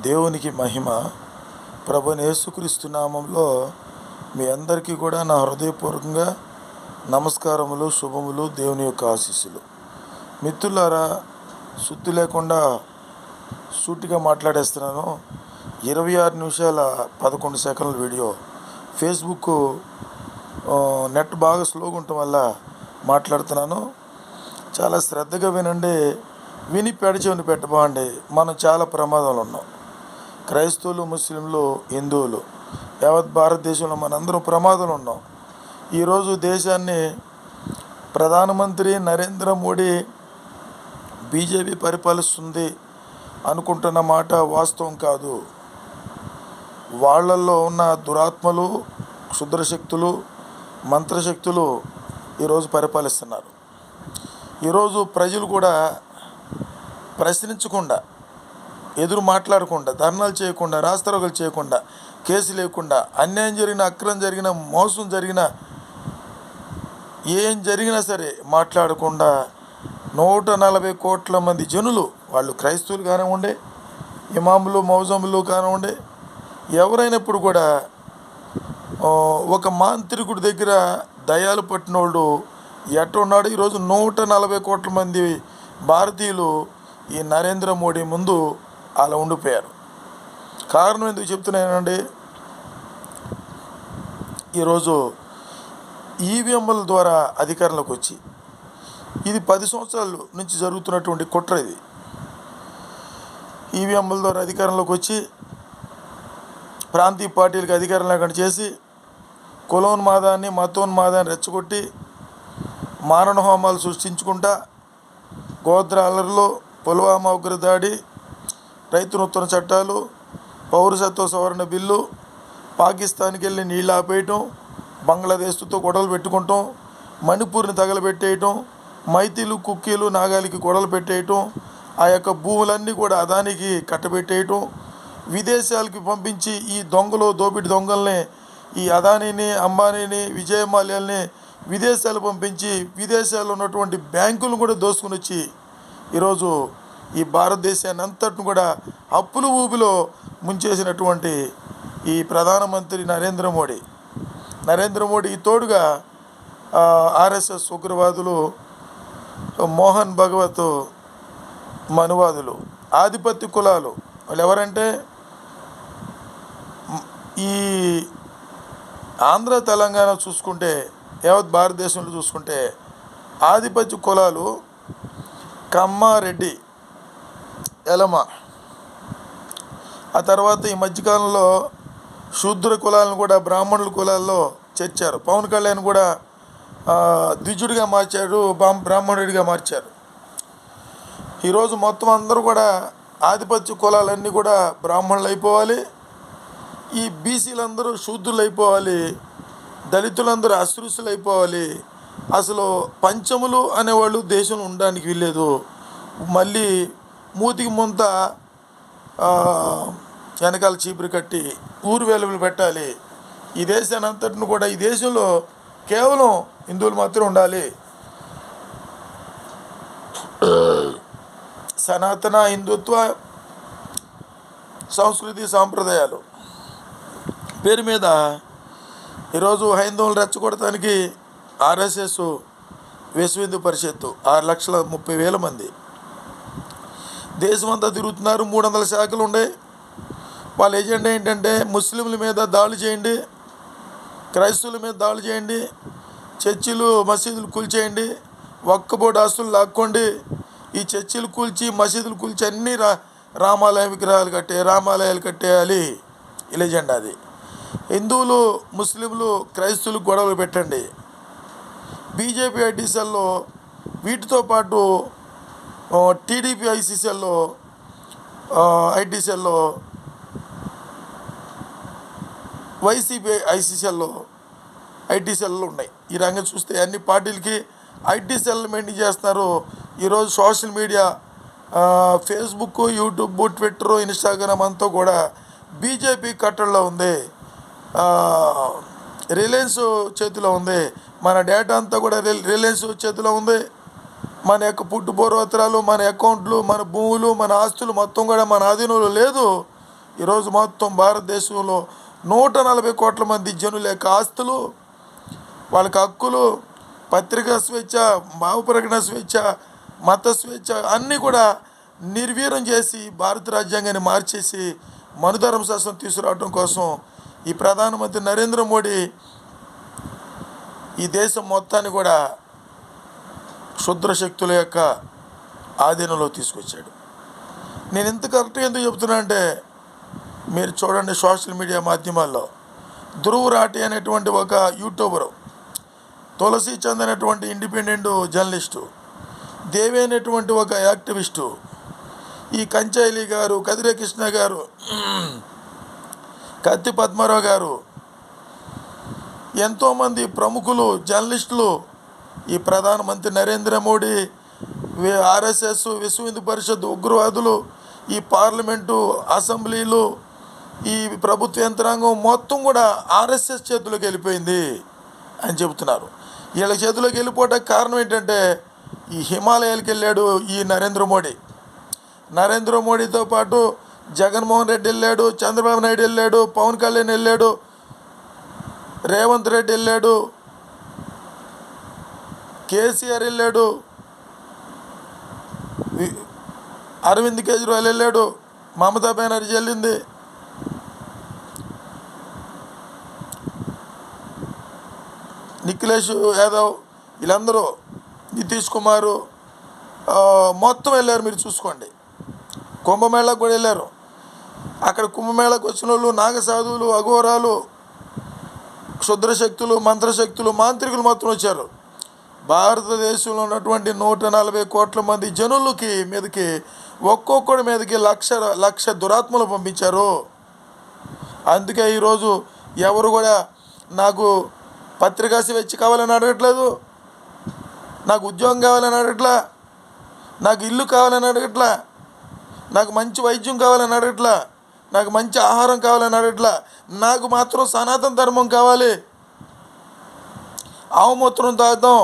దేవునికి మహిమ. ప్రభుని యేసుక్రీస్తు నామంలో మీ అందరికీ కూడా నా హృదయపూర్వకంగా నమస్కారములు శుభములు దేవుని యొక్క ఆశీస్సులు. మిత్రులారా శుద్ధి లేకుండా సూటిగా మాట్లాడేస్తున్నాను. ఇరవై ఆరు నిమిషాల పదకొండు సెకండ్ల వీడియో. ఫేస్బుక్ నెట్ బాగా స్లోగా ఉండటం వల్ల మాట్లాడుతున్నాను. చాలా శ్రద్ధగా వినండి. విని పెడచెవిని పెట్టబాండి. మనం చాలా ప్రమాదంలో ఉన్నాం. క్రైస్తవులు ముస్లింలు హిందువులు యావత్ భారతదేశంలో మనందరం ప్రమాదంలో ఉన్నాం. ఈరోజు దేశాన్ని ప్రధానమంత్రి నరేంద్ర మోడీ బీజేపీ పరిపాలిస్తుంది అనుకుంటున్న మాట వాస్తవం కాదు. వాళ్ళల్లో ఉన్న దురాత్మలు క్షుద్రశక్తులు మంత్రశక్తులు ఈరోజు పరిపాలిస్తున్నారు. ఈరోజు ప్రజలు కూడా ప్రశ్నించకుండా ఎదురు మాట్లాడకుండా ధర్నాలు చేయకుండా రాస్తారోకలు చేయకుండా కేసు లేకుండా అన్యాయం జరిగిన అక్రమం జరిగిన మోసం జరిగిన ఏం జరిగినా సరే మాట్లాడకుండా నూట నలభై కోట్ల మంది జనులు వాళ్ళు క్రైస్తవులు కానివ్వండి ఇమాములు మౌజములు కానివ్వండి ఎవరైనప్పుడు కూడా ఒక మాంత్రికుడి దగ్గర దయాలు పట్టినోళ్ళు ఎట్టున్నాడు ఈరోజు నూట నలభై కోట్ల మంది భారతీయులు ఈ నరేంద్ర మోడీ ముందు అలా ఉండిపోయారు. కారణం ఎందుకు చెప్తున్నానండి ఈరోజు ఈవీఎంల ద్వారా అధికారంలోకి వచ్చి ఇది పది సంవత్సరాల నుంచి జరుగుతున్నటువంటి కుట్ర ఇది. ఈవీఎంల ద్వారా అధికారంలోకి వచ్చి ప్రాంతీయ పార్టీలకు అధికారం లేకుండా చేసి కులోన్మాదాన్ని మతోన్మాదాన్ని రెచ్చగొట్టి మారణ హోమాలు సృష్టించుకుంటా గోత్ర పుల్వామా ఉగ్రదాడి రైతు నూతన చట్టాలు పౌరసత్వ సవరణ బిల్లు పాకిస్తాన్కి వెళ్ళి నీళ్ళు ఆపేయటం బంగ్లాదేశ్తో గొడవలు పెట్టుకుంటాం మణిపూర్ని తగలబెట్టేయటం మైతీలు కుక్కీలు నాగాలికి గొడవలు పెట్టేయటం ఆ యొక్క భూములన్నీ కూడా అదానికి కట్టబెట్టేయటం విదేశాలకి పంపించి ఈ దొంగలు దోపిడి దొంగల్ని ఈ అదానీని అంబానీని విజయమాల్యాల్ని విదేశాలు పంపించి విదేశాల్లో ఉన్నటువంటి బ్యాంకులను కూడా దోసుకుని వచ్చి ఈరోజు ఈ భారతదేశాన్ని అంతటిని కూడా అప్పుల ఊబిలో ముంచేసినటువంటి ఈ ప్రధానమంత్రి నరేంద్ర మోడీ. నరేంద్ర మోడీ తోడుగా ఆర్ఎస్ఎస్ ఉగ్రవాదులు మోహన్ భగవత్ మనువాదులు ఆధిపత్య కులాలు వాళ్ళు ఎవరంటే ఈ ఆంధ్ర తెలంగాణ చూసుకుంటే యావత్ భారతదేశంలో చూసుకుంటే ఆధిపత్య కులాలు కమ్మారెడ్డి ఎలమ. ఆ తర్వాత ఈ మధ్యకాలంలో శూద్ర కులాలను కూడా బ్రాహ్మణుల కులాల్లో చేర్చారు. పవన్ కళ్యాణ్ కూడా ద్విజుడిగా మార్చారు బాం- బ్రాహ్మణుడిగా మార్చారు. ఈరోజు మొత్తం అందరూ కూడా ఆధిపత్య కులాలన్నీ కూడా బ్రాహ్మణులు అయిపోవాలి. ఈ బీసీలందరూ శూద్రులు అయిపోవాలి. దళితులందరూ అస్పృశ్యులు అయిపోవాలి. అసలు పంచములు అనేవాళ్ళు దేశంలో ఉండడానికి వీల్లేదు. మళ్ళీ మూతికి ముంత వెనకాల చీపురు కట్టి ఊరు వెలుగులు పెట్టాలి. ఈ దేశాన్ని అంతటిని కూడా ఈ దేశంలో కేవలం హిందువులు మాత్రం ఉండాలి. సనాతన హిందుత్వ సంస్కృతి సాంప్రదాయాలు. పేరు మీద ఈరోజు హైందవులు రెచ్చగొడటానికి ఆర్ఎస్ఎస్ విశ్వ హిందూ పరిషత్తు ఆరు లక్షల ముప్పై వేల మంది. దేశమంతా తిరుగుతున్నారు. మూడు వందల శాఖలు ఉన్నాయి వాళ్ళ ఎజెండా ఏంటంటే ముస్లింల మీద దాడులు చేయండి. క్రైస్తవుల మీద దాడులు చేయండి. చర్చిలు మసీదులు కూల్చేయండి. ఒక్కబోటి ఆస్తులు లాక్కోండి. ఈ చర్చిలు కూల్చి మసీదులు కూల్చి అన్ని రా రామాలయ విగ్రహాలు కట్టే రామాలయాలు కట్టేయాలి. ఈ అది. హిందువులు ముస్లింలు క్రైస్తవులు గొడవలు పెట్టండి. బీజేపీ ఐటీసీల్లో వీటితో పాటు టీడీపీ ఐసీసీఎల్లో ఐటీసీఎల్లో వైసీపీ ఐసీసీఎల్లో ఐటీసీఎల్లు ఉన్నాయి. ఈ రంగం చూస్తే అన్ని పార్టీలకి ఐటీసీఎల్ మెయింటైన్ చేస్తున్నారు. ఈరోజు social media Facebook YouTube Twitter Instagram అంతా కూడా బీజేపీ కట్టడిలో ఉంది. రిలయన్స్ చేతిలో ఉంది. మన డేటా అంతా కూడా రిలయన్స్ చేతిలో ఉంది. మన యొక్క పుట్టు పూర్వోత్తరాలు మన అకౌంట్లు మన భూములు మన ఆస్తులు మొత్తం కూడా మన ఆధీనంలో లేదు. ఈరోజు మొత్తం భారతదేశంలో నూట నలభై కోట్ల మంది జనుల యొక్క ఆస్తులు వాళ్ళకి హక్కులు పత్రికా స్వేచ్ఛ భావ ప్రకటన స్వేచ్ఛ మత స్వేచ్ఛ అన్నీ కూడా నిర్వీర్యం చేసి భారత రాజ్యాంగాన్ని మార్చేసి మనుధర్మ శాస్త్రం తీసుకురావడం కోసం ఈ ప్రధానమంత్రి నరేంద్ర మోడీ ఈ దేశం మొత్తాన్ని కూడా క్షుద్ర శక్తుల యొక్క ఆధీనంలో తీసుకొచ్చాడు. నేను ఇంత కరెక్ట్గా ఎందుకు చెప్తున్నా అంటే మీరు చూడండి సోషల్ మీడియా మాధ్యమాల్లో ధ్రువ్ రాటి అనేటువంటి ఒక యూట్యూబరు తులసి చంద్ అనేటువంటి ఇండిపెండెంట్ జర్నలిస్టు దేవి అనేటువంటి ఒక యాక్టివిస్టు ఈ కంచాయిలి గారు కదిరే కృష్ణ గారు కత్తి పద్మారావు గారు ఎంతోమంది ప్రముఖులు జర్నలిస్టులు ఈ ప్రధానమంత్రి నరేంద్ర మోడీ ఆర్ఎస్ఎస్ విశ్వ హిందూ పరిషత్ ఉగ్రవాదులు ఈ పార్లమెంటు అసెంబ్లీలు ఈ ప్రభుత్వ యంత్రాంగం మొత్తం కూడా ఆర్ఎస్ఎస్ చేతిలోకి వెళ్ళిపోయింది అని చెబుతున్నారు. వీళ్ళ చేతిలోకి వెళ్ళిపోవడానికి కారణం ఏంటంటే ఈ హిమాలయాలకు వెళ్ళాడు ఈ నరేంద్ర మోడీ. నరేంద్ర మోడీతో పాటు జగన్మోహన్ రెడ్డి వెళ్ళాడు చంద్రబాబు నాయుడు వెళ్ళాడు పవన్ కళ్యాణ్ వెళ్ళాడు రేవంత్ రెడ్డి వెళ్ళాడు కేసీఆర్ వెళ్ళాడు. అరవింద్ కేజ్రీవాల్ వెళ్ళాడు. మమతా బెనర్జీ వెళ్ళింది. నిఖిలేష్ యాదవ్ వీళ్ళందరూ నితీష్ కుమారు మొత్తం వెళ్ళారు మీరు చూసుకోండి. కుంభమేళకు కూడా వెళ్ళారు. అక్కడ కుంభమేళకు వచ్చిన వాళ్ళు నాగసాధువులు అఘోరాలు క్షుద్రశక్తులు మంత్రశక్తులు మాంత్రికులు మొత్తం వచ్చారు. భారతదేశంలో ఉన్నటువంటి నూట నలభై కోట్ల మంది జనులకి మీదకి ఒక్కొక్కడి మీదకి లక్ష లక్ష దురాత్మలు పంపించారు. అందుకే ఈరోజు ఎవరు కూడా నాకు పత్రికా స్వేచ్ఛ కావాలని అడగట్లేదు నాకు ఉద్యోగం కావాలని అడగట్లా నాకు ఇల్లు కావాలని అడగట్లా నాకు మంచి వైద్యం కావాలని అడగట్లా నాకు మంచి ఆహారం కావాలని అడగట్లా నాకు మాత్రం సనాతన ధర్మం కావాలి. ఆవుమూత్రం తాగుతాం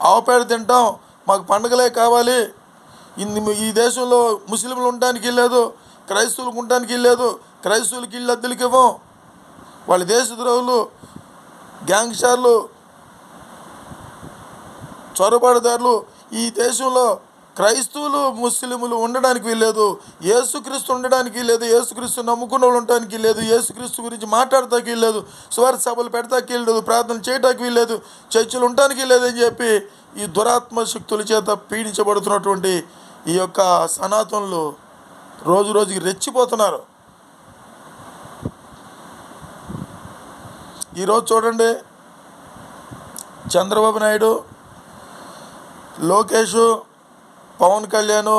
ఆవుపేడ తింటాం మాకు పండగలే కావాలి. ఇన్ని ఈ దేశంలో ముస్లింలు ఉండడానికి లేదు క్రైస్తవులకు ఉండడానికి లేదు క్రైస్తవులకి ఇల్లు అద్దెలకు ఇవ్వం. వాళ్ళ దేశద్రోహులు గ్యాంగ్స్టర్లు చొరబాటుదారులు ఈ దేశంలో క్రైస్తవులు ముస్లిములు ఉండడానికి వీల్లేదు. ఏసుక్రీస్తు ఉండడానికి లేదు ఏసుక్రీస్తు నమ్ముకున్న వాళ్ళు ఉండడానికి లేదు ఏసుక్రీస్తు గురించి మాట్లాడటానికి వీల్లేదు. స్వార్థ సభలు పెడతాకి వీల్లేదు. ప్రార్థన చేయటానికి వీల్లేదు. చర్చలు ఉండటానికి లేదని చెప్పి ఈ దురాత్మ శక్తుల చేత పీడించబడుతున్నటువంటి ఈ యొక్క సనాతనులు రోజు రోజుకి రెచ్చిపోతున్నారు. ఈరోజు చూడండి. చంద్రబాబు నాయుడు లోకేష్ పవన్ కళ్యాణ్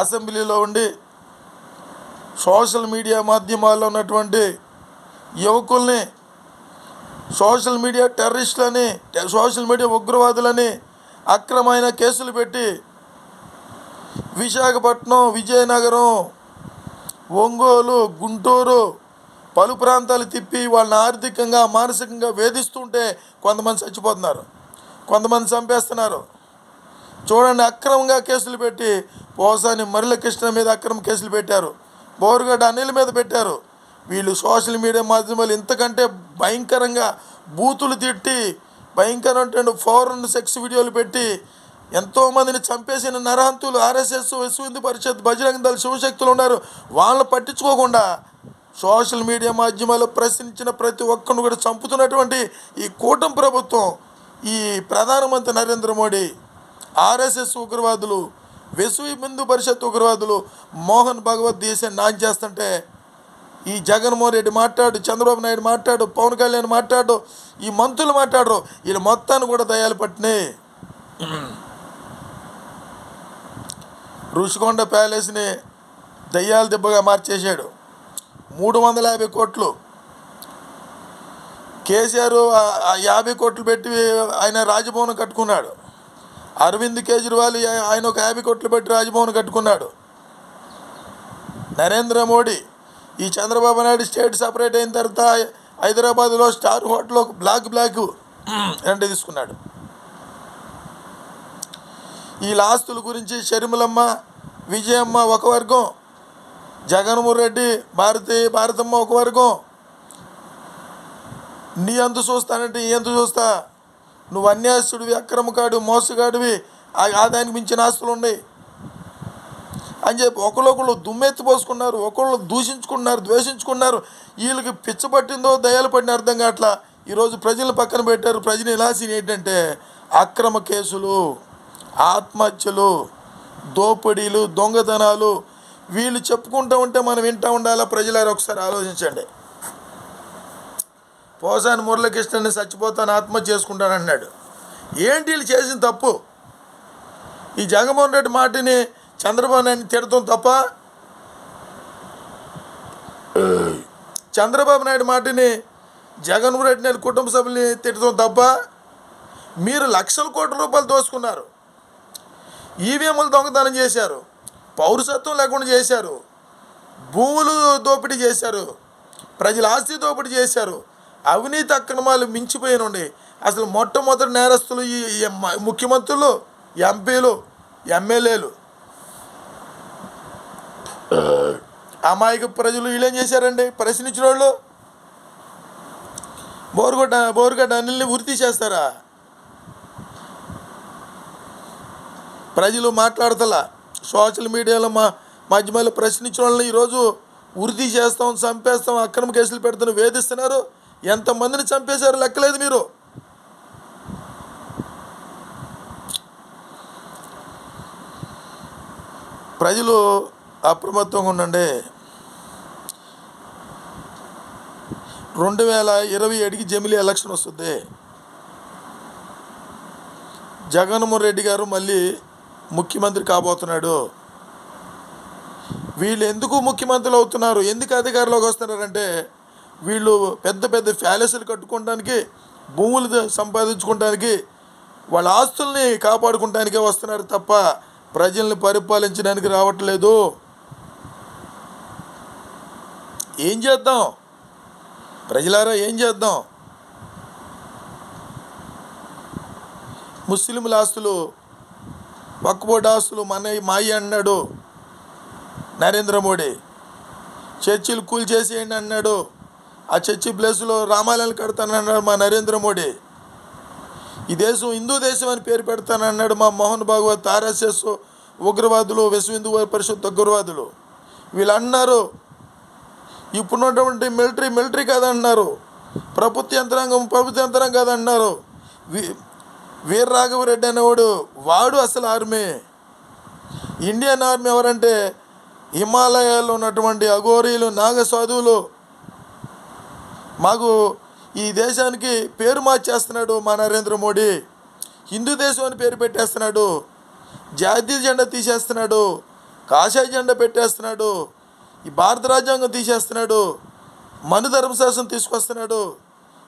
అసెంబ్లీలో ఉండి సోషల్ మీడియా మాధ్యమాల్లో ఉన్నటువంటి యువకుల్ని సోషల్ మీడియా టెర్రరిస్టులని సోషల్ మీడియా ఉగ్రవాదులని అక్రమైన కేసులు పెట్టి విశాఖపట్నం విజయనగరం ఒంగోలు గుంటూరు పలు ప్రాంతాలు తిప్పి వాళ్ళని ఆర్థికంగా మానసికంగా వేధిస్తుంటే కొంతమంది చచ్చిపోతున్నారు. కొంతమంది చంపేస్తున్నారు. చూడండి అక్రమంగా కేసులు పెట్టి పోసాని మరిల కృష్ణ మీద అక్రమ కేసులు పెట్టారు. బోరుగడ్డ అనిల్ మీద పెట్టారు. వీళ్ళు సోషల్ మీడియా మాధ్యమాలు ఇంతకంటే భయంకరంగా బూతులు తిట్టి భయంకరమైన ఫోరన్ సెక్స్ వీడియోలు పెట్టి ఎంతోమందిని చంపేసిన నరహంతులు ఆర్ఎస్ఎస్ విశ్వ హిందూ పరిషత్ బజరంగ దళ శివశక్తులు ఉన్నారు. వాళ్ళని పట్టించుకోకుండా సోషల్ మీడియా మాధ్యమాల్లో ప్రశ్నించిన ప్రతి ఒక్కరిని కూడా చంపుతున్నటువంటి ఈ కూటమి ప్రభుత్వం ఈ ప్రధానమంత్రి నరేంద్ర మోడీ ఆర్ఎస్ఎస్ ఉగ్రవాదులు వెసువి హిందూ పరిషత్ ఉగ్రవాదులు మోహన్ భగవత్ దేశాన్ని నాశనం చేస్తుంటే ఈ జగన్మోహన్ రెడ్డి మాట్లాడు చంద్రబాబు నాయుడు మాట్లాడు పవన్ కళ్యాణ్ మాట్లాడు ఈ మంత్రులు మాట్లాడరు. వీళ్ళు మొత్తాన్ని కూడా దయాలు పట్టినాయి ఋషికొండ ప్యాలెస్ని దయ్యాల దెబ్బగా మార్చేశాడు. మూడు వందల యాభై కోట్లు. కేసీఆర్ ఆ- యాభై కోట్లు పెట్టి ఆయన రాజభవనం కట్టుకున్నాడు. అరవింద్ కేజ్రీవాల్ ఆయన ఒక యాభై కోట్లు పెట్టి రాజభవన్ కట్టుకున్నాడు. నరేంద్ర మోడీ ఈ చంద్రబాబు నాయుడు స్టేట్ సపరేట్ అయిన తర్వాత హైదరాబాద్లో స్టార్ హోటల్ ఒక బ్లాక్ బ్లాక్ రెంట్ తీసుకున్నాడు. ఈ ఆస్తుల గురించి షర్మిలమ్మ విజయమ్మ ఒక వర్గం జగన్మోహన్ రెడ్డి భారతి భారతమ్మ ఒక వర్గం. నీ అంత చూస్తానంటే ఈ ఎంత చూస్తా. నువ్వు అన్యాసుడివి అక్రమకాడు మోసగాడివి ఆదాయానికి మించిన ఆస్తులు ఉన్నాయి. అని చెప్పి ఒకళ్ళొకళ్ళు దుమ్మెత్తి పోసుకున్నారు ఒకళ్ళు దూషించుకున్నారు ద్వేషించుకున్నారు వీళ్ళకి పిచ్చ పట్టిందో దయాలు పడిన అర్థం కావట్లా. ఈరోజు ప్రజలు పక్కన పెట్టారు. ప్రజలు ఇలాసిన ఏంటంటే అక్రమ కేసులు ఆత్మహత్యలు దోపిడీలు దొంగతనాలు. వీళ్ళు చెప్పుకుంటూ ఉంటే మనం వింటూ ఉండాలా? ప్రజలారు ఒకసారి ఆలోచించండి. పోసాని మురళకృష్ణని చచ్చిపోతాను ఆత్మహత్య చేసుకుంటాను అన్నాడు ఏంటి వీళ్ళు చేసిన తప్పు? ఈ జగన్మోహన్ రెడ్డి మాటని చంద్రబాబు నాయుడిని తిడతాం తప్ప? చంద్రబాబు నాయుడు మాటని జగన్మోహన్ రెడ్డి నాయుడు కుటుంబ సభ్యుల్ని తిట్టడం తప్ప? మీరు లక్షల కోట్ల రూపాయలు దోసుకున్నారు. ఈవీఎంలు దొంగతనం చేశారు. పౌరసత్వం లేకుండా చేశారు. భూములు దోపిడీ చేశారు. ప్రజల ఆస్తి దోపిడీ చేశారు. అవినీతి అక్రమాలు మించిపోయినండి అసలు మొట్టమొదటి నేరస్తులు ఈ ముఖ్యమంత్రులు ఎంపీలు ఎమ్మెల్యేలు. అమాయక ప్రజలు వీళ్ళేం చేశారండి? ప్రశ్నించిన వాళ్ళు బోరుగడ్డ బోరుగడ్డ అనిల్ని ఉరి తీసేస్తారా? ప్రజలు మాట్లాడతలా. సోషల్ మీడియాలో మా మధ్య ప్రశ్నించిన వాళ్ళని ఈరోజు ఉరిది చేస్తాం చంపేస్తాం అక్రమ కేసులు పెడుతున్న వేధిస్తున్నారు. ఎంతమందిని చంపేశారు లెక్కలేదు మీరు? ప్రజలు అప్రమత్తంగా ఉండండి. రెండు వేల ఇరవై ఏడుకి జమిలీ ఎలక్షన్ వస్తుంది. జగన్మోహన్ రెడ్డి గారు మళ్ళీ ముఖ్యమంత్రి కాబోతున్నాడు. వీళ్ళు ఎందుకు ముఖ్యమంత్రులు అవుతున్నారు? ఎందుకు అధికారంలోకి వస్తున్నారంటే వీళ్ళు పెద్ద పెద్ద ప్యాలెస్లు కట్టుకోవడానికి భూములు సంపాదించుకోవడానికి వాళ్ళ ఆస్తుల్ని కాపాడుకోవడానికే వస్తున్నారు తప్ప ప్రజల్ని పరిపాలించడానికి రావట్లేదు. ఏం చేద్దాం? ప్రజలారా ఏం చేద్దాం? ముస్లింల ఆస్తులు వక్కుబోటి ఆస్తులు మన మాయి అన్నాడు నరేంద్ర మోడీ. చర్చిలు కూల్చేసేయండి అన్నాడు. ఆ చర్చి ప్లేస్లో రామాలయాలు కడతానన్నాడు మా నరేంద్ర మోడీ. ఈ దేశం హిందూ దేశం అని పేరు పెడతానన్నాడు మా మోహన్ భాగవత్ ఆర్ఎస్ఎస్ ఉగ్రవాదులు విశ్వ హిందూ పరిషత్ ఉగ్రవాదులు. వీళ్ళు అన్నారు ఇప్పుడున్నటువంటి మిలిటరీ మిలిటరీ కాదన్నారు ప్రభుత్వ యంత్రాంగం ప్రభుత్వ యంత్రాంగం కాదన్నారు వీర రాఘవరెడ్డి అనేవాడు వాడు అసలు ఆర్మీ. ఇండియన్ ఆర్మీ ఎవరంటే హిమాలయాల్లో ఉన్నటువంటి అఘోరీలు నాగ సాధువులు మాకు ఈ దేశానికి పేరు మార్చేస్తున్నాడు మా నరేంద్ర మోడీ. హిందూ దేశం అని పేరు పెట్టేస్తున్నాడు. జాతీయ జెండా తీసేస్తున్నాడు. కాషాయ జెండా పెట్టేస్తున్నాడు. ఈ భారత రాజ్యాంగం తీసేస్తున్నాడు. మను ధర్మశాస్త్రం తీసుకొస్తున్నాడు.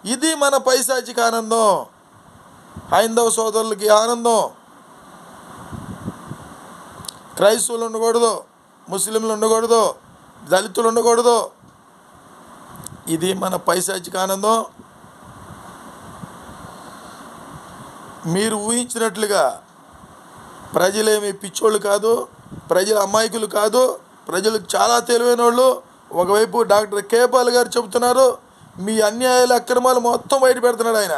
ఇది మన పైశాచిక ఆనందం. హైందవ సోదరులకి ఆనందం. క్రైస్తవులు ఉండకూడదు ముస్లింలు ఉండకూడదు దళితులు ఉండకూడదు. ఇది మన పైశాచిక ఆనందం. మీరు ఊహించినట్లుగా ప్రజలేమి పిచ్చోళ్ళు కాదు ప్రజలు అమాయకులు కాదు ప్రజలు చాలా తెలివైన వాళ్ళు ఒకవైపు డాక్టర్ కేపాల్ గారు చెబుతున్నారు మీ అన్యాయాలు అక్రమాలు మొత్తం బయట పెడుతున్నాడు ఆయన.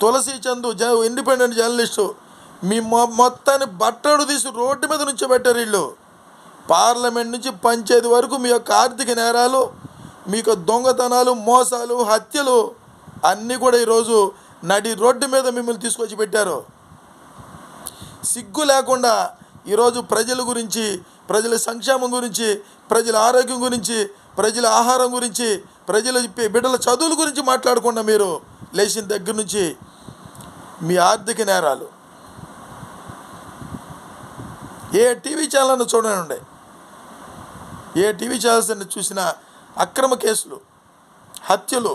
తులసి చందు జ ఇండిపెండెంట్ జర్నలిస్టు మీ మొ మొత్తాన్ని బట్టడు తీసి రోడ్డు మీద నుంచి పెట్టారు వీళ్ళు. పార్లమెంట్ నుంచి పంచాయతీ వరకు మీ యొక్క ఆర్థిక నేరాలు మీకు దొంగతనాలు మోసాలు హత్యలు అన్నీ కూడా ఈరోజు నడి రోడ్డు మీద మిమ్మల్ని తీసుకొచ్చి పెట్టారు. సిగ్గు లేకుండా ఈరోజు ప్రజల గురించి ప్రజల సంక్షేమం గురించి ప్రజల ఆరోగ్యం గురించి ప్రజల ఆహారం గురించి ప్రజల పి- బిడ్డల చదువుల గురించి మాట్లాడకుండా మీరు లేచిన దగ్గర నుంచి మీ ఆర్థిక నేరాలు. ఏ టీవీ ఛానల్ను చూడండి. ఏ టీవీ ఛానల్స్ చూసినా అక్రమ కేసులు హత్యలు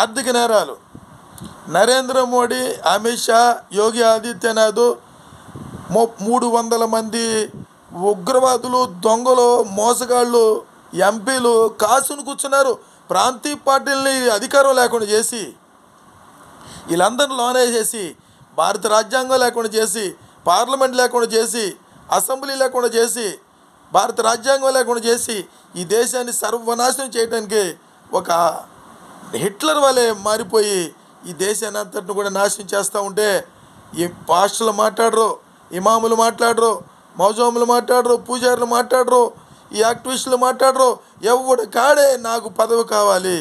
ఆర్థిక నేరాలు. నరేంద్ర మోడీ అమిత్ షా యోగి ఆదిత్యనాథ్ మో మూడు వందల మంది ఉగ్రవాదులు దొంగలు మోసగాళ్ళు ఎంపీలు కాసును కూర్చున్నారు. ప్రాంతీయ పార్టీలని అధికారం లేకుండా చేసి వీళ్ళందరిని లోనేసేసి భారత రాజ్యాంగం లేకుండా చేసి పార్లమెంట్ లేకుండా చేసి అసెంబ్లీ లేకుండా చేసి భారత రాజ్యాంగం లేకుండా చేసి ఈ దేశాన్ని సర్వనాశనం చేయడానికి ఒక హిట్లర్ వలె మారిపోయి ఈ దేశాన్ని అంతటిని కూడా నాశనం చేస్తూ ఉంటే ఈ పాస్టర్లు మాట్లాడరు ఇమాములు మాట్లాడరు మౌజాములు మాట్లాడరు పూజారులు మాట్లాడరు ఈ యాక్టివిస్టులు మాట్లాడరు. ఎవడు కాడే నాకు పదవి కావాలి.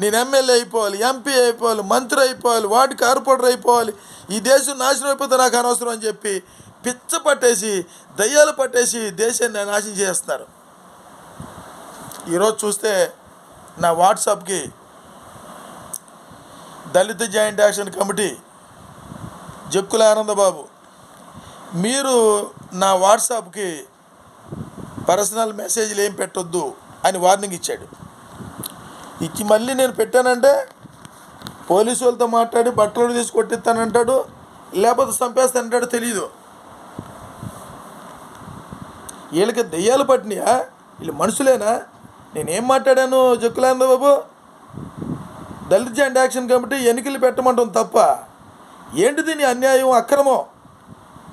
నేను ఎమ్మెల్యే అయిపోవాలి ఎంపీ అయిపోవాలి మంత్రి అయిపోవాలి వార్డు కార్పొరేటర్ అయిపోవాలి. ఈ దేశం నాశనం అయిపోతే నాకు అనవసరం అని చెప్పి పిచ్చ పట్టేసి దయ్యాలు పట్టేసి దేశాన్ని నాశనం చేస్తున్నారు. ఈరోజు చూస్తే నా వాట్సాప్కి Dalit joint action committee Jakkula Anandababu మీరు నా వాట్సాప్కి పర్సనల్ మెసేజ్లు ఏం పెట్టొద్దు అని వార్నింగ్ ఇచ్చాడు. ఇచ్చి మళ్ళీ నేను పెట్టానంటే పోలీసు వాళ్ళతో మాట్లాడి బట్టలు తీసుకొట్టిస్తానంటాడు లేకపోతే చంపేస్తానంటాడు తెలియదు వీళ్ళకి దెయ్యాలు పట్టినాయా? వీళ్ళు మనుషులేనా? నేనేం మాట్లాడాను జక్కులాంద Babu? Dalit joint action committee ఎన్నికలు పెట్టమంటాం తప్ప ఏంటిది నీ అన్యాయం అక్రమం?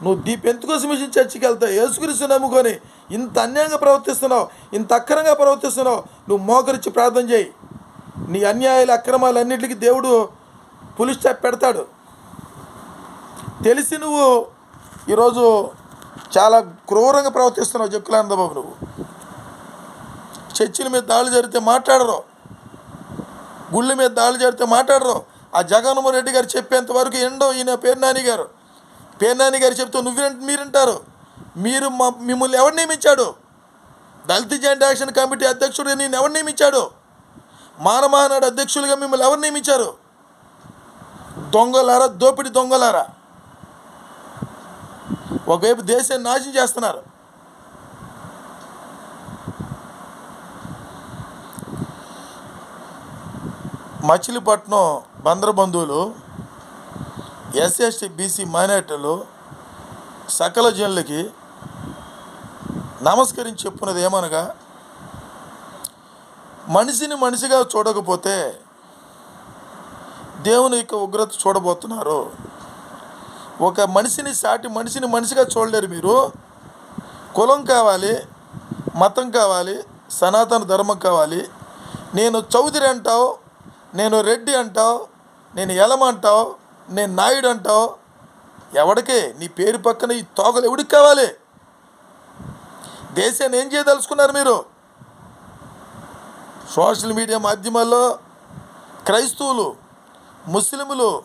నువ్వు దీ పెంతుకోసం మిషన్ చర్చికి వెళ్తావు? యేసుక్రీస్తు నమ్ముకొని ఇంత అన్యాయంగా ప్రవర్తిస్తున్నావు ఇంత అక్రమంగా ప్రవర్తిస్తున్నావు నువ్వు మోకరించి ప్రార్థన చేయి. నీ అన్యాయాలు అక్రమాలు దేవుడు పులి పెడతాడు. తెలిసి నువ్వు ఈరోజు చాలా క్రూరంగా ప్రవర్తిస్తున్నావు జక్కులానందబాబు నువ్వు. చర్చిల మీద దాడులు జరిగితే మాట్లాడరు. గుళ్ళ మీద దాడులు జరిగితే మాట్లాడరు. ఆ జగన్మోహన్ రెడ్డి గారు చెప్పేంత వరకు ఎండో ఈయన పేర్నాని గారు. పేర్నాని గారు చెప్తూ నువ్వు మీరంటారు. మీరు మా మిమ్మల్ని ఎవరు నియమించాడు? దళిత జాయింట్ యాక్షన్ కమిటీ అధ్యక్షుడు నేను ఎవరు నియమించాడు? మానమహానాడు అధ్యక్షులుగా మిమ్మల్ని ఎవరు నియమించారు? దొంగలారా? దోపిడి దొంగలారా? ఒకవైపు దేశాన్ని నాశనం చేస్తున్నారు. మచిలీపట్నం బందర బంధువులు ఎస్ఎస్టీ బీసీ మైనార్టీలు సకల జనులకి నమస్కరించి చెప్పున్నది ఏమనగా మనిషిని మనిషిగా చూడకపోతే దేవుని యొక్క ఉగ్రత చూడబోతున్నారు. ఒక మనిషిని సాటి మనిషిని మనిషిగా చూడలేరు మీరు. కులం కావాలి మతం కావాలి సనాతన ధర్మం కావాలి. నేను చౌదరి అంటావు నేను రెడ్డి అంటావు నేను ఎలమ అంటావు నేను నాయుడు అంటావు. ఎవడికే? నీ పేరు పక్కన ఈ తోకలు ఎవడికి కావాలి? దేశాన్ని ఏం చేయదలుచుకున్నారు మీరు? సోషల్ మీడియా మాధ్యమాల్లో క్రైస్తవులు ముస్లింలు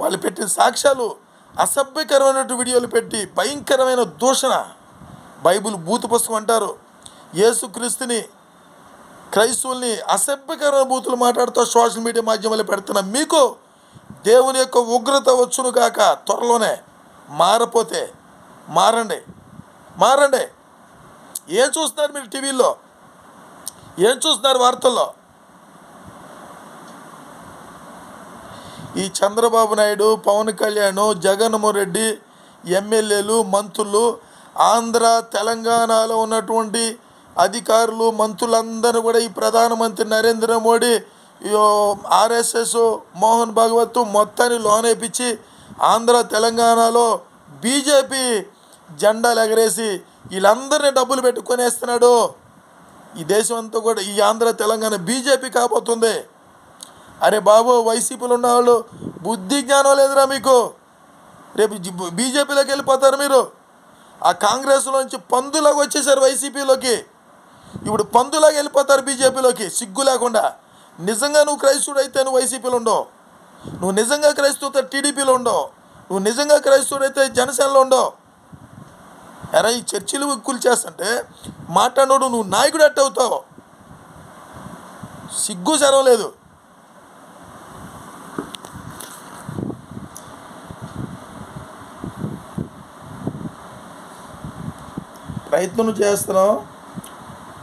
వాళ్ళు పెట్టిన సాక్ష్యాలు అసభ్యకరమైన వీడియోలు పెట్టి భయంకరమైన దూషణ. బైబిల్ బూతు పుస్తకం అంటారు. యేసుక్రీస్తుని క్రైస్తవుల్ని అసభ్యకరమైన బూతులు మాట్లాడుతూ సోషల్ మీడియా మాధ్యమాలు పెడుతున్న మీకు దేవుని యొక్క ఉగ్రత వచ్చును కాక త్వరలోనే మారపోతే మారండి. మారండి. ఏం చూస్తున్నారు మీరు టీవీలో ఏం చూస్తున్నారు వార్తల్లో? ఈ చంద్రబాబు నాయుడు పవన్ కళ్యాణ్ జగన్మోహన్ రెడ్డి ఎమ్మెల్యేలు మంత్రులు ఆంధ్ర తెలంగాణలో ఉన్నటువంటి అధికారులు మంత్రులందరూ కూడా ఈ ప్రధానమంత్రి నరేంద్ర మోడీ ఆర్ఎస్ఎస్ మోహన్ భగవత్ మొత్తాన్ని లోనేపించి ఆంధ్ర తెలంగాణలో బీజేపీ జెండాలు ఎగరేసి వీళ్ళందరినీ డబ్బులు పెట్టుకొనేస్తున్నాడు. ఈ దేశం అంతా కూడా ఈ ఆంధ్ర తెలంగాణ బీజేపీ కాబోతుంది. అరే బాబు వైసీపీలో ఉన్న వాళ్ళు బుద్ధి జ్ఞానం లేదురా మీకు. రేపు బీజేపీలోకి వెళ్ళిపోతారు మీరు. ఆ కాంగ్రెస్లోంచి పందులాగా వచ్చేసారు వైసీపీలోకి. ఇప్పుడు పందులాగా వెళ్ళిపోతారు బీజేపీలోకి సిగ్గు లేకుండా. నిజంగా నువ్వు క్రైస్తవుడు అయితే నువ్వు వైసీపీలో ఉండవు. నువ్వు నిజంగా క్రైస్తవుతో టీడీపీలో ఉండవు. నువ్వు నిజంగా క్రైస్తవుడు అయితే జనసేనలో ఉండవు. ఎరా ఈ చర్చిలు కూల్ చేస్తుంటే మాట్లాడోడు నువ్వు నాయకుడు అట్టవుతావు. సిగ్గు శరం ప్రయత్నం చేస్తున్నాం.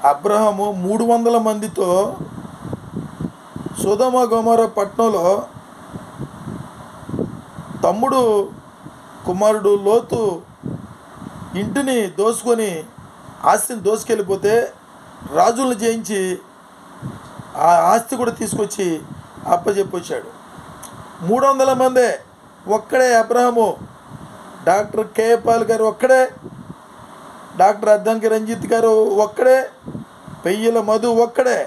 అబ్రహము మూడు వందల మందితో సుధమ గోమర పట్నంలో తమ్ముడు కుమారుడు లోతు ఇంటిని దోసుకొని ఆస్తిని దోసుకెళ్ళిపోతే రాజులను జయించి ఆ ఆస్తి కూడా తీసుకొచ్చి అప్పచెప్పొచ్చాడు మూడు వందల మందే ఒక్కడే అబ్రహము. డాక్టర్ కేపాల్ గారు ఒక్కడే డాక్టర్ అద్దంకి రంజిత్ గారు ఒక్కడే పెయ్యల మధు ఒక్కడే.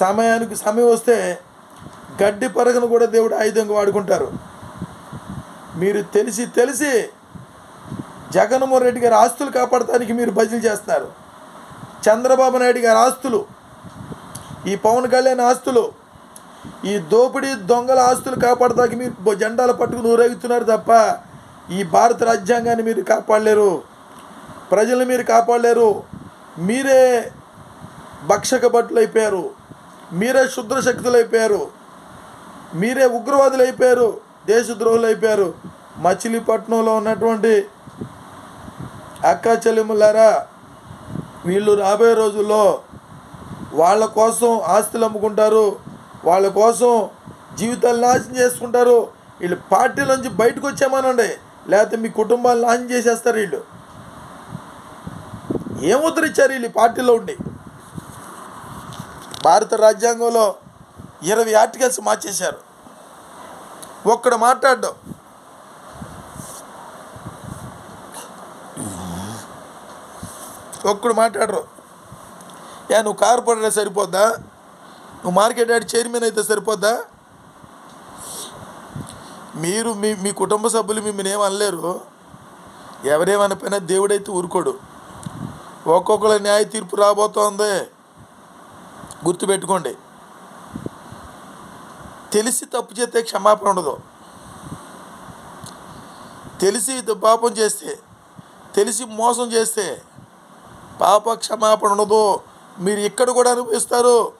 సమయానికి సమయం వస్తే గడ్డి పరగను కూడా దేవుడు ఆయుధంగా వాడుకుంటారు. మీరు తెలిసి తెలిసి జగన్మోహన్ రెడ్డి గారి ఆస్తులు కాపాడటానికి మీరు బదిలీ చేస్తున్నారు. చంద్రబాబు నాయుడు గారి ఆస్తులు ఈ పవన్ కళ్యాణ్ ఆస్తులు ఈ దోపిడీ దొంగల ఆస్తులు కాపాడటానికి మీరు జెండాలు పట్టుకుని ఊరేగుతున్నారు తప్ప ఈ భారత రాజ్యాంగాన్ని మీరు కాపాడలేరు. ప్రజలను మీరు కాపాడలేరు. మీరే భక్షక భటులు అయిపోయారు మీరే శుద్ర శక్తులు అయిపోయారు మీరే ఉగ్రవాదులు అయిపోయారు దేశద్రోహులు అయిపోయారు మచిలీపట్నంలో ఉన్నటువంటి అక్క చెల్లెములారా వీళ్ళు రాబోయే రోజుల్లో వాళ్ళ కోసం ఆస్తులు అమ్ముకుంటారు. వాళ్ళ కోసం జీవితాలు నాశనం చేసుకుంటారు. వీళ్ళు పార్టీలోంచి బయటకు వచ్చామనండి లేకపోతే మీ కుటుంబాలు లాంచ్ చేసేస్తారు వీళ్ళు. ఏం వీళ్ళు పార్టీలో ఉండి? భారత రాజ్యాంగంలో ఇరవై ఆర్టికల్స్ మార్చేశారు. ఒక్కడు మాట్లాడడం. ఒక్కడు మాట్లాడరు. యా నువ్వు కార్పొరేటర్ సరిపోద్దా? నువ్వు మార్కెట్ యార్డ్ చైర్మన్ అయితే సరిపోద్దా? మీరు మీ మీ కుటుంబ సభ్యులు మిమ్మల్ని ఏం అనలేరు. ఎవరేమనిపోయినా దేవుడైతే ఊరుకోడు. ఒక్కొక్కరు న్యాయ తీర్పు రాబోతోంది. గుర్తుపెట్టుకోండి. తెలిసి తప్పు చేస్తే క్షమాపణ ఉండదు. తెలిసి పాపం చేస్తే తెలిసి మోసం చేస్తే పాప క్షమాపణ ఉండదు. మీరు ఇక్కడ కూడా అనుభవిస్తారు.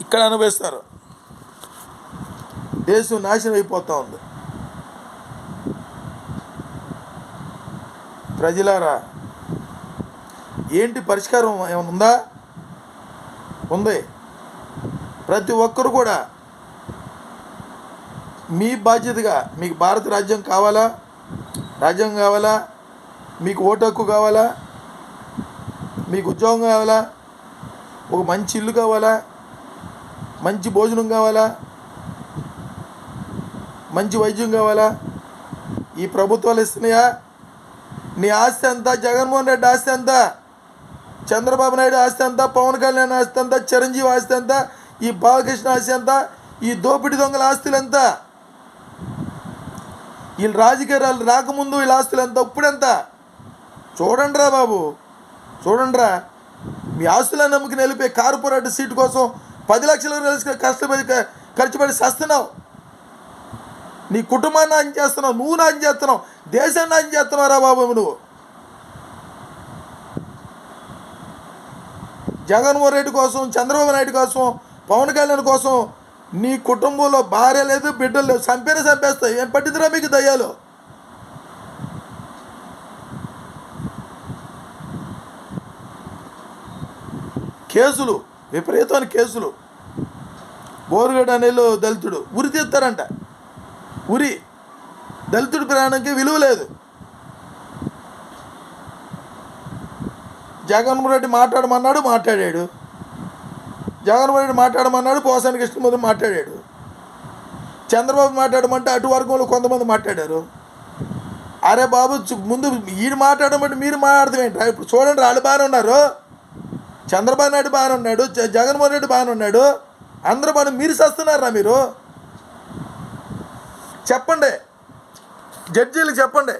ఇక్కడ అనుభవిస్తారు. దేశం నాశనం అయిపోతూ ఉంది. ప్రజలారా ఏంటి పరిష్కారం ఏమైనా ఉందా? ఉంది. ప్రతి ఒక్కరు కూడా మీ బాధ్యతగా మీకు భారత రాజ్యం కావాలా? రాజ్యం కావాలా? మీకు ఓటు హక్కు కావాలా? మీకు ఉద్యోగం కావాలా? ఒక మంచి ఇల్లు కావాలా? మంచి భోజనం కావాలా? మంచి వైద్యం కావాలా? ఈ ప్రభుత్వాలు ఇస్తున్నాయా? నీ ఆస్తి ఎంత? జగన్మోహన్ రెడ్డి ఆస్తి ఎంత? చంద్రబాబు నాయుడు ఆస్తి ఎంత? పవన్ కళ్యాణ్ ఆస్తి ఎంత? చిరంజీవి ఆస్తి ఎంత? ఈ బాలకృష్ణ ఆస్తి ఎంత? ఈ దోపిడి దొంగల ఆస్తులు ఎంత? వీళ్ళు రాజకీయాలు రాకముందు వీళ్ళ ఆస్తులు ఎంత? ఇప్పుడెంత చూడండి రా బాబు. చూడండి రా మీ ఆస్తులను నమ్మకం నిలిపే కార్పొరేట్ సీటు కోసం పది లక్షల కష్టపడి ఖర్చుపడి ఖర్చు పెట్టి సస్తున్నావు. నీ కుటుంబాన్ని నాశనం చేస్తున్నావు నువ్వు నాశనం చేస్తున్నావు దేశాన్ని నాశనం చేస్తున్నావు రా బాబు నువ్వు. జగన్మోహన్ రెడ్డి కోసం చంద్రబాబు నాయుడు కోసం పవన్ కళ్యాణ్ కోసం నీ కుటుంబంలో భార్య లేదు బిడ్డలు లేదు చంపేనే చంపేస్తాయి. ఏం పట్టిందిరా మీకు దయ్యాలు? కేసులు విపరీతమైన కేసులు. బోరుగడ్డ అనేలో దళితుడు ఉరి తీస్తారంట. ఉరి దళితుడి ప్రాణంకి విలువ లేదు. జగన్మోహన్ రెడ్డి మాట్లాడమన్నాడు మాట్లాడాడు. జగన్మోహన్ రెడ్డి మాట్లాడమన్నాడు పోసాని కృష్ణమూర్తి మాట్లాడాడు. చంద్రబాబు మాట్లాడమంటే అటు వర్గంలో కొంతమంది మాట్లాడారు. అరే బాబు ముందు ఈయన మాట్లాడమంటే మీరు మాట్లాడతాం ఏంట్రా? ఇప్పుడు చూడండి వాళ్ళు బాగానే ఉన్నారు. చంద్రబాబు నాయుడు బాగానే ఉన్నాడు జగన్మోహన్ రెడ్డి బాగానే ఉన్నాడు. అందరూ బాగా మీరు సస్తున్నారా మీరు? చెప్పండి. జడ్జీలు చెప్పండి.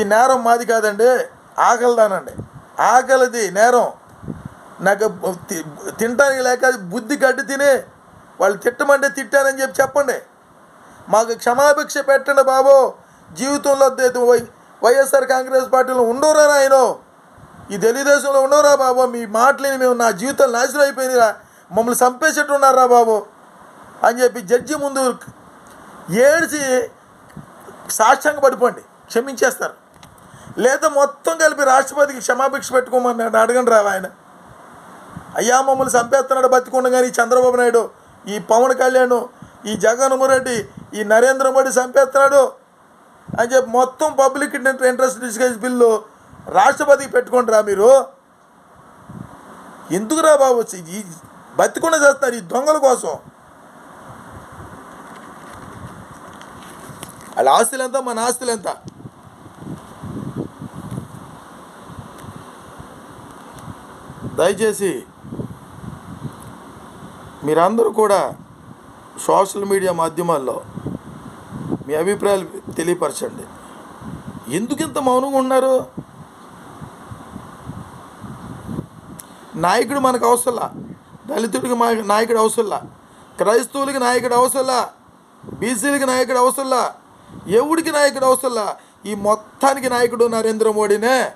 ఈ నేరం మాది కాదండి ఆకలిదానండి. ఆకలిది నేరం. నాకు తినటానికి లేక బుద్ధి గడ్డి తిని వాళ్ళు తిట్టమంటే తిట్టానని చెప్పి చెప్పండి. మాకు క్షమాభిక్ష పెట్టండి బాబు. జీవితంలో వై- వైఎస్ఆర్ కాంగ్రెస్ పార్టీలో ఉండవురా ఆయన ఈ తెలుగుదేశంలో ఉండవురా బాబు? మీ మాటలేని మేము నా జీవితం నాశనం అయిపోయిందిరా మమ్మల్ని చంపేసేట్టు ఉన్నారా బాబు? అని చెప్పి జడ్జి ముందు ఏడిచి సాక్ష్యంగా పడిపోండి క్షమించేస్తారు. లేదా మొత్తం కలిపి రాష్ట్రపతికి క్షమాభిక్ష పెట్టుకోమని అడగండి రా ఆయన. అయ్యా మమ్మల్ని చంపేస్తున్నాడు బతికుండగాని చంద్రబాబు నాయుడు ఈ పవన్ కళ్యాణ్ ఈ జగన్మోహన్ మురెడ్డి ఈ నరేంద్ర మోడీ చంపేస్తున్నాడు అని చెప్పి మొత్తం పబ్లిక్ ఇంట్రెస్ట్ డిస్కస్ బిల్లు రాష్ట్రపతికి పెట్టుకోండి రా మీరు. ఎందుకురా బాబు ఈ బతికుండా చేస్తున్నారు ఈ దొంగల కోసం? వాళ్ళ ఆస్తులు ఎంత మన ఆస్తులు ఎంత దయచేసి మీరందరూ కూడా సోషల్ మీడియా మాధ్యమాల్లో మీ అభిప్రాయాలు తెలియపరచండి. ఎందుకు ఇంత మౌనంగా ఉన్నారు? నాయకుడు మనకు అవసరంలా? దళితుడికి నాయకుడు అవసరంలా? క్రైస్తవులకి నాయకుడు అవసరంలా? బీసీలకి నాయకుడు అవసరంలా? ఎవడికి నాయకుడు అవసరంలా ఈ మొత్తానికి నాయకుడు నరేంద్ర మోడీనే.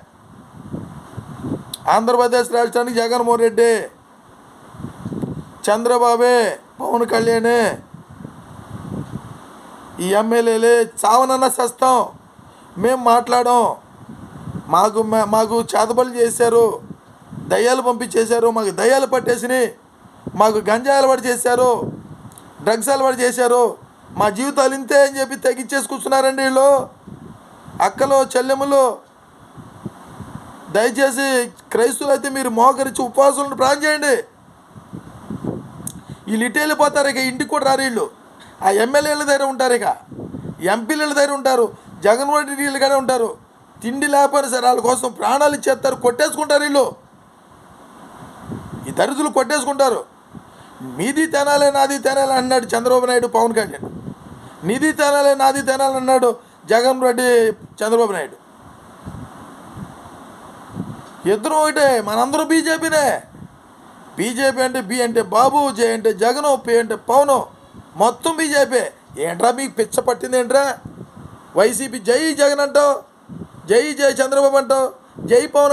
ఆంధ్రప్రదేశ్ రాష్ట్రానికి జగన్మోహన్ రెడ్డి. చంద్రబాబే పవన్ కళ్యాణే. ఈ ఎమ్మెల్యేలే చావనన్న చేస్తాం మేము మాట్లాడం. మాకు మా- మాకు చేతబడులు చేశారు. దయ్యాలు పంపించేశారు. మాకు దయ్యాలు పట్టేసినాయి. మాకు గంజాయి అలవాటు చేశారు. డ్రగ్స్ అలవాటు చేశారు. మా జీవితాలు ఇంతే అని చెప్పి తగ్గించేసి కూర్చున్నారండి వీళ్ళు. అక్కలో చెల్లెములు. దయచేసి క్రైస్తువులు అయితే మీరు మోకరించి ఉపవాసాలను ప్లాన్ చేయండి. వీళ్ళు ఇటు వెళ్ళిపోతారు ఇక ఇంటికి కూడా రారు వీళ్ళు. ఆ ఎమ్మెల్యేల దగ్గర ఉంటారు ఇక. ఎంపీల దగ్గర ఉంటారు. జగన్మోహన్ రెడ్డి వీళ్ళుగానే కూడా ఉంటారు. తిండి లేకపోయినా సరే వాళ్ళ కోసం ప్రాణాలు ఇచ్చేస్తారు కొట్టేసుకుంటారు వీళ్ళు. ఈ దరిద్రులు కొట్టేసుకుంటారు. మీది తినాలే నాది తినాలి అన్నాడు చంద్రబాబు నాయుడు పవన్ కళ్యాణ్. నిధి తినాలే నాది తినాలి అన్నాడు జగన్ రెడ్డి చంద్రబాబు నాయుడు. ఇద్దరు ఒకటే మనందరూ బీజేపీనే. బీజేపీ అంటే బి అంటే బాబు జే అంటే జగను పి అంటే పవను. మొత్తం బీజేపీ. ఏంట్రా మీకు పిచ్చ పట్టింది ఏంట్రా? వైసీపీ జై జగన్ అంటావు జై జై చంద్రబాబు అంటావు జై పవన్